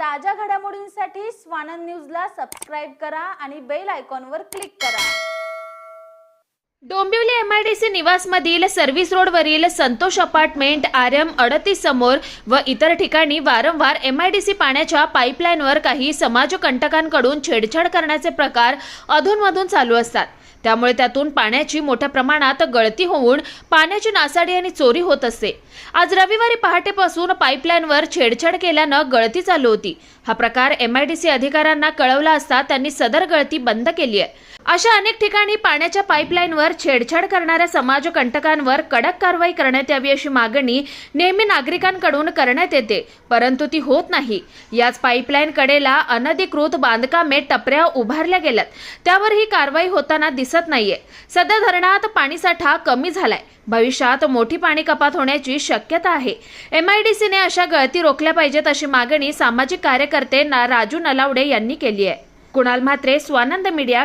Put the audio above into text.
ताज्या घडामोडींसाठी स्वानंद न्यूजला सबस्क्राईब करा आणि बेल आयकॉनवर क्लिक करा. Dombivli M I D C निवासमधील service रोडवरील संतोष अपार्टमेंट आर एम अडतीस समोर व इतर ठिकाणी वारंवार एम आय डी सी पाण्याच्या पाईपलाईनवर काही समाजकंटकांकडून छेडछाड करण्याचे प्रकार अधूनमधून चालू असतात. त्यामुळे त्यातून पाण्याची मोठ्या प्रमाणात गळती होऊन पाण्याची नासाडी आणि चोरी होत असते. आज रविवारी पहाटेपासून पाईपलाईनवर छेडछाड केल्यानं गळती चालू होती. हा प्रकार एमआयडीसी अधिकाऱ्यांना कळवला असता त्यांनी सदर गळती बंद केली आहे. अशा अनेक ठिकाणी पाण्याच्या पाईपलाईनवर छेडछाड करणाऱ्या समाजकंटकांवर कडक कारवाई करण्यात यावी अशी मागणी नेहमी नागरिकांकडून करण्यात येते परंतु ती होत नाही. याच पाईपलाईन कडेला अनधिकृत बांधकामे टपऱ्या उभारल्या गेल्यात. त्यावर ही कारवाई होताना दिसत नाहीये. सध्या धरणात पाणीसाठा कमी झालाय. भविष्यात मोठी पाणी कपात होण्याची शक्यता आहे. एमआयडीसीने अशा गळती रोखल्या पाहिजेत अशी मागणी सामाजिक कार्यकर्ते ना राजू नलावडे यांनी केली आहे. कुणाल म्हात्रे स्वानंद मीडिया